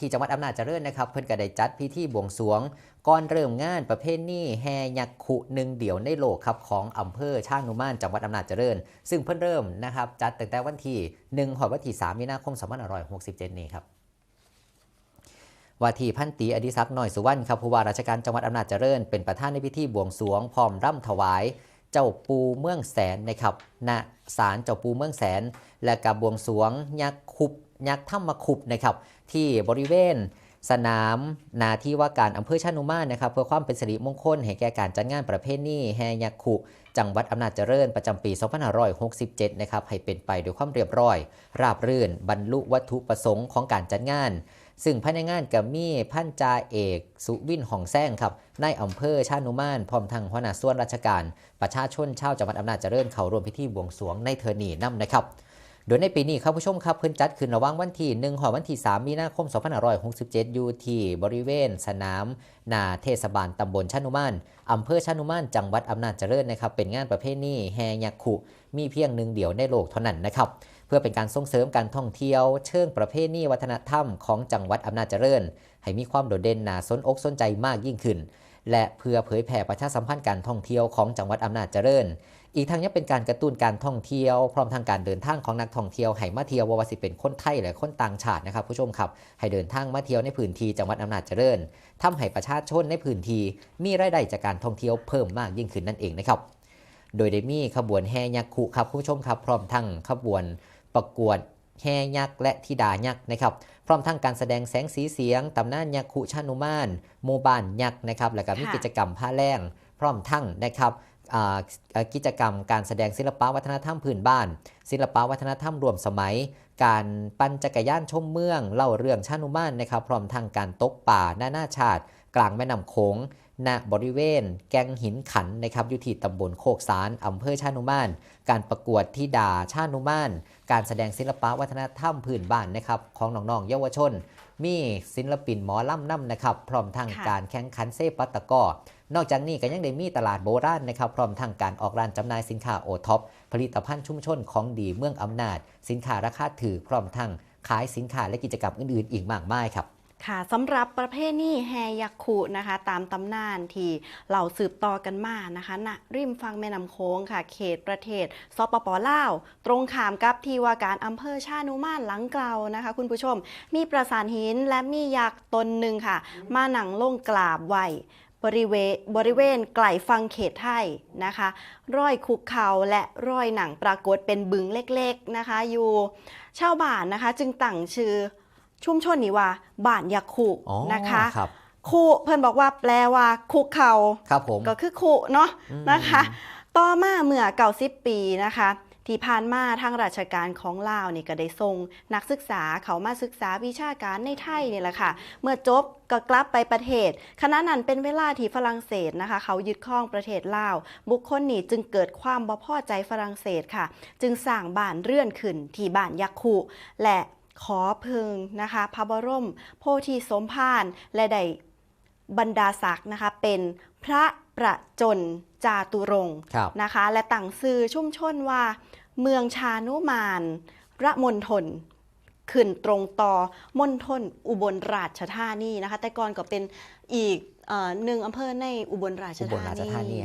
ที่จังหวัดอำนาจเจริญนะครับ เพิ่นก็ได้จัดพิธีบวงสรวงก่อนเริ่มงานประเพณีแห่ยักขุหนึ่งเดี่ยวในโลกครับของอำเภอช่างนุมานจังหวัดอำนาจเจริญ ซึ่งเพิ่นเริ่มนะครับจัดตั้งแต่วันที่1หอดวันที่3มีนาคม2567 นี้ครับว่าที่พันตีอดิศักดิ์น้อยสุวรรณครับผู้ว่าราชการจังหวัดอำนาจเจริญ เป็นประธานในพิธีบวงสรวงพร้อมร่ำถวาย เจ้าปูเมืองแสนนะครับณศาลเจ้าปูเมืองแสน และกับบวงสรวงยักษ์คุบ ยักษ์ถ้ำมคุบนะครับที่บริเวณสนามนาที่ว่าการอำเภอชานุมานนะครับเพื่อความเป็นสิริมงคลให้แก่การจัดงานประเพณีแห่ยักษ์ขุ จังหวัดอำนาจเจริญประจำปี 2567 นะครับให้เป็นไปด้วยความเรียบร้อย ราบรื่น บรรลุวัตถุประสงค์ของการจัดงาน ซึ่งภายในงานก็มีพันจาเอก สุวินหองแซงครับนายอำเภอชานุมาน พร้อมทางหัวหน้าส่วนราชการ ประชาชนชาวจังหวัดอำนาจเจริญ เข้าร่วมพิธีบวงสรวงในเทอร์นีนํนะครับ โดยในปีนี้ครับผู้ชมครับเพิ่นจัดขึ้นระหว่างวันที่ 1หอวันที่ 3 มีนาคม 2567 อยู่ที่บริเวณ สนามนาเทศบาลตำบลชานุมานอำเภอชานุมานจังหวัดอำนาจเจริญนะครับ เป็นงานประเพณีแห่ยักขุ มีเพียงหนึ่งเดียวในโลกเท่านั้นนะครับ เพื่อเป็นการส่งเสริมการท่องเที่ยว เชิงประเพณีวัฒนธรรมของจังหวัดอำนาจเจริญ ให้มีความโดดเด่นน่าสนอกสนใจมากยิ่งขึ้น และเพื่อเผยแผ่ประชาสัมพันธ์การท่องเที่ยวของจังหวัดอำนาจเจริญ อีกทั้งยังเป็นการกระตุ้นการท่องเที่ยว พร้อมทางการเดินทางของนักท่องเที่ยวให้มาเที่ยวว่าวสิเป็นคนไทยและคนต่างชาตินะครับผู้ชมครับให้เดินทางมาเที่ยวในพื้นที่จังหวัดอำนาจเจริญทำให้ประชาชนในพื้นที่มีรายได้จากการท่องเที่ยวเพิ่มมากยิ่งขึ้นนั่นเองนะครับโดยได้มีขบวนแห่ยักษ์คุครับผู้ชมครับ พร้อมทั้งขบวนประกวด แห่ยักษ์และธิดายักษ์นะครับพร้อมทั้งการแสดงแสงสีเสียงตำนานยักษ์คุชานุมานโมบานยักษ์นะครับแล้วก็มีกิจกรรมผ้าแรงพร้อมทั้งนะครับกิจกรรมการแสดงศิลปะวัฒนธรรมพื้นบ้าน ศิลปะวัฒนธรรมรวมสมัย การปั่นจักรยานชมเมือง เล่าเรื่องชานุมานนะครับพร้อมทั้งการตกป่านานาชาติ กลางแม่น้ำโขง ณบริเวณ แกงหินขันนะครับอยู่ที่ตำบลโคกสารอำเภอชานุมาน การประกวดที่ดาชานุมาน การแสดงศิลปะวัฒนธรรมพื้นบ้านนะครับของน้องๆเยาวชน มีศิลปินหมอล่ำน้ำนะครับพร้อมทั้งค่ะการแข่งขันเซปัตตะกร้อนอกจากนี้ก็ยังได้มีตลาดโบราณนะครับพร้อมทั้งการออกร้านจำหน่ายสินค้าโอท็อปผลิตภัณฑ์ชุมชนของดีเมืองอำนาจ สินค้าราคาถือพร้อมทั้งขายสินค้าและกิจกรรมอื่นๆ อีกมากมายครับ ค่ะสำหรับประเพณีแฮยักขุนะคะ ตามตำนานที่เราสืบต่อกันมานะคะณริมฝั่งแม่น้ำโค้งค่ะ เขตประเทศสปปลาว ตรงขามกับที่ว่าการอำเภอชานุมานหลังเกลานะคะ คุณผู้ชม มีประสานหินและมียักษ์ตนหนึ่งค่ะ มาหนังลงกราบไหวบริเวณบริเวณไกลฟังเขตไทยนะคะร้อยคุกเขาและร้อยหนังปรากฏเป็นบึงเล็กๆนะคะ อยู่ชาวบ้านนะคะ จึงตั้งชื่อ ชุมชนนี้ว่าบ้านยักษ์ขุอ๋อนะคะครับคุเพิ่นบอกว่าแปลว่าคุกเขาครับผมก็คือคุเนาะอืมนะคะ ต่อมาเมื่อเก่าสิบปีนะคะที่ผ่านมาทางราชการของลาวนี่ก็ได้ส่งนักศึกษาเขามาศึกษาวิชาการในไทยนี่แหละค่ะ เมื่อจบก็กลับไปประเทศขณะนั้นเป็นเวลาที่ฝรั่งเศสนะคะ เขายึดครองประเทศลาว บุคคลนี้จึงเกิดความบ่พอใจฝรั่งเศสค่ะ จึงสร้างบ้านเรื่อนขึ้นที่บ้านยักษ์คุและ ขอเพึงนะคะพระบรม โพธิสมภารและได้บรรดาศักดิ์นะคะเป็นพระประจนจาตุรงค์ครับนะคะ และต่างสื่อชุ่มชนว่า เมืองชานุมานระมณฑลขึ้นตรงต่อมณฑลอุบลราชธานีนะคะ แต่ก่อนก็เป็นอีกเอ่อหนึ่งอำเภอในอุบลราชอุบลธาราชธานีนี